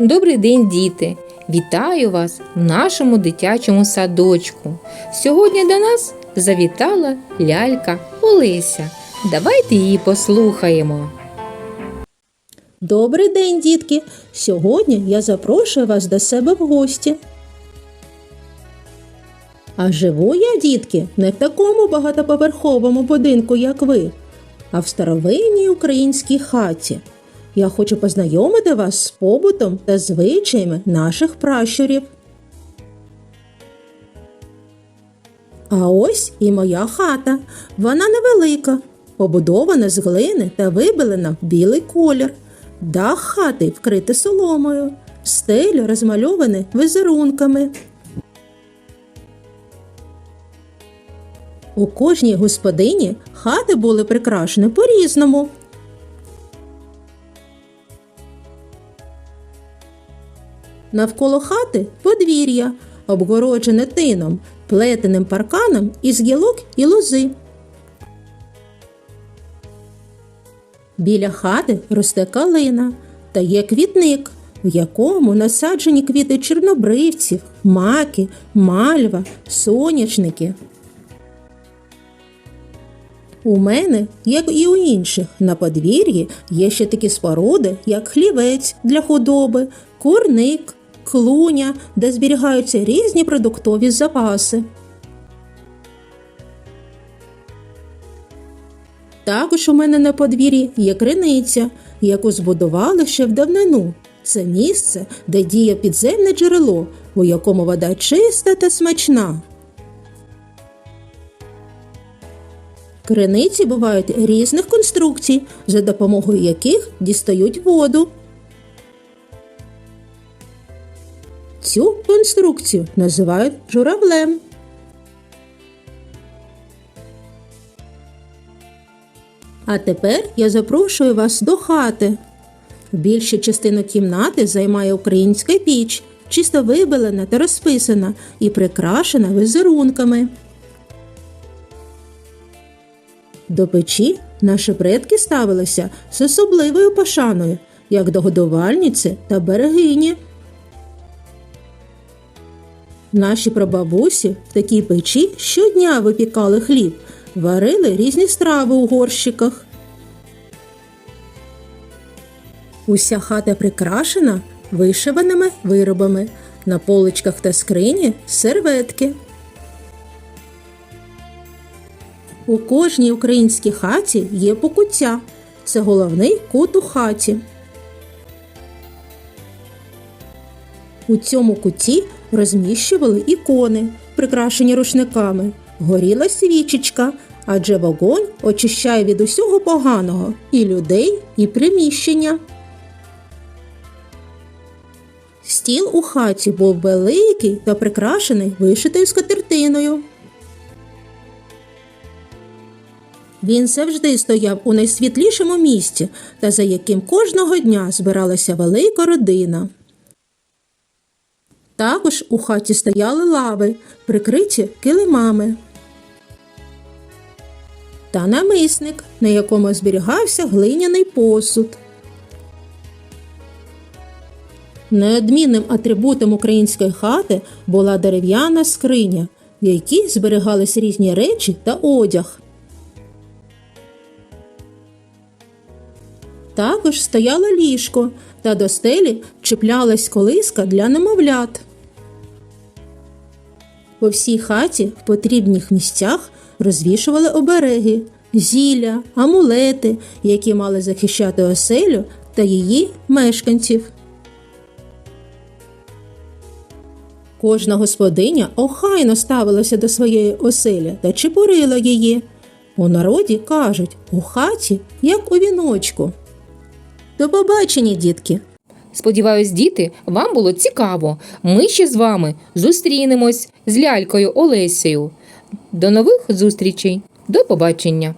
Добрий день, діти! Вітаю вас в нашому дитячому садочку. Сьогодні до нас завітала лялька Олеся. Давайте її послухаємо. Добрий день, дітки! Сьогодні я запрошую вас до себе в гості. А живу я, дітки, не в такому багатоповерховому будинку, як ви, а в старовинній українській хаті. Я хочу познайомити вас з побутом та звичаями наших пращурів. А ось і моя хата. Вона невелика, побудована з глини та вибелена в білий колір. Дах хати вкритий соломою, стелю розмальовані візерунками. У кожній господині хати були прикрашені по-різному. Навколо хати подвір'я, обгороджене тином, плетеним парканом із гілок і лози. Біля хати росте калина та є квітник, в якому насаджені квіти чорнобривців, маки, мальва, сонячники. У мене, як і у інших, на подвір'ї є ще такі споруди, як хлівець для худоби, курник, клуня, де зберігаються різні продуктові запаси. Також у мене на подвір'ї є криниця, яку збудували ще в давнину. Це місце, де діє підземне джерело, у якому вода чиста та смачна. Криниці бувають різних конструкцій, за допомогою яких дістають воду. Цю конструкцію називають журавлем. А тепер я запрошую вас до хати. Більшу частину кімнати займає українська піч, чисто вибелена та розписана і прикрашена візерунками. До печі наші предки ставилися з особливою пошаною, як до годувальниці та берегині. Наші прабабусі в такій печі щодня випікали хліб, варили різні страви у горщиках. Уся хата прикрашена вишиваними виробами, на поличках та скрині серветки. У кожній українській хаті є покуття. Це головний кут у хаті. У цьому куті розміщували ікони, прикрашені рушниками, горіла свічечка, адже вогонь очищає від усього поганого і людей, і приміщення. Стіл у хаті був великий та прикрашений вишитою скатертиною. Він завжди стояв у найсвітлішому місці, та за яким кожного дня збиралася велика родина. Також у хаті стояли лави, прикриті килимами. Та намисник, на якому зберігався глиняний посуд. Неодмінним атрибутом української хати була дерев'яна скриня, в якій зберігались різні речі та одяг. Також стояло ліжко, та до стелі чіплялась колиска для немовлят. По всій хаті в потрібних місцях розвішували обереги, зілля, амулети, які мали захищати оселю та її мешканців. Кожна господиня охайно ставилася до своєї оселі та чепурила її. У народі кажуть, у хаті, як у віночку. До побачення, дітки! Сподіваюсь, діти, вам було цікаво. Ми ще з вами зустрінемось з лялькою Олесею. До нових зустрічей. До побачення!